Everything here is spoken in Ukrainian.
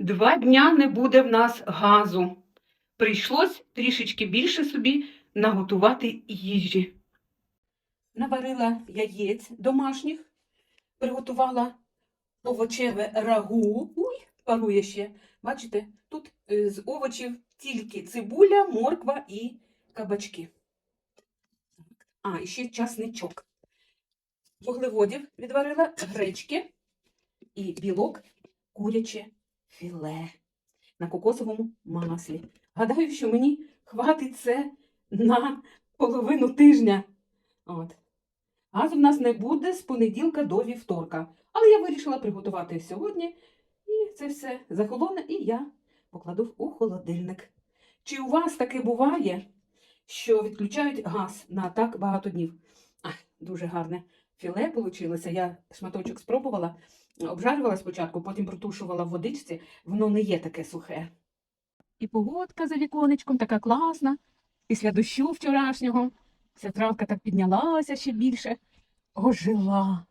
Два дня не буде в нас газу. Прийшлось трішечки більше собі наготувати їжі. Наварила яєць домашніх, приготувала овочеве рагу. Уй, парує ще. Бачите, тут е, з овочів тільки цибуля, морква і кабачки. А, і ще часничок. Вуглеводів відварила гречки і білок куряче філе на кокосовому маслі. Гадаю, що мені хватить це на половину тижня. От. Газу в нас не буде з понеділка до вівторка. Але я вирішила приготувати сьогодні. І це все захолоне, і я покладу у холодильник. Чи у вас таке буває, що відключають газ на так багато днів? А, дуже гарне філе вийшло. Я шматочок спробувала, обжарювала спочатку, потім протушувала в водичці. Воно не є таке сухе. І погодка за віконечком така класна. Після дощу вчорашнього. Вся травка так піднялася ще більше, ожила.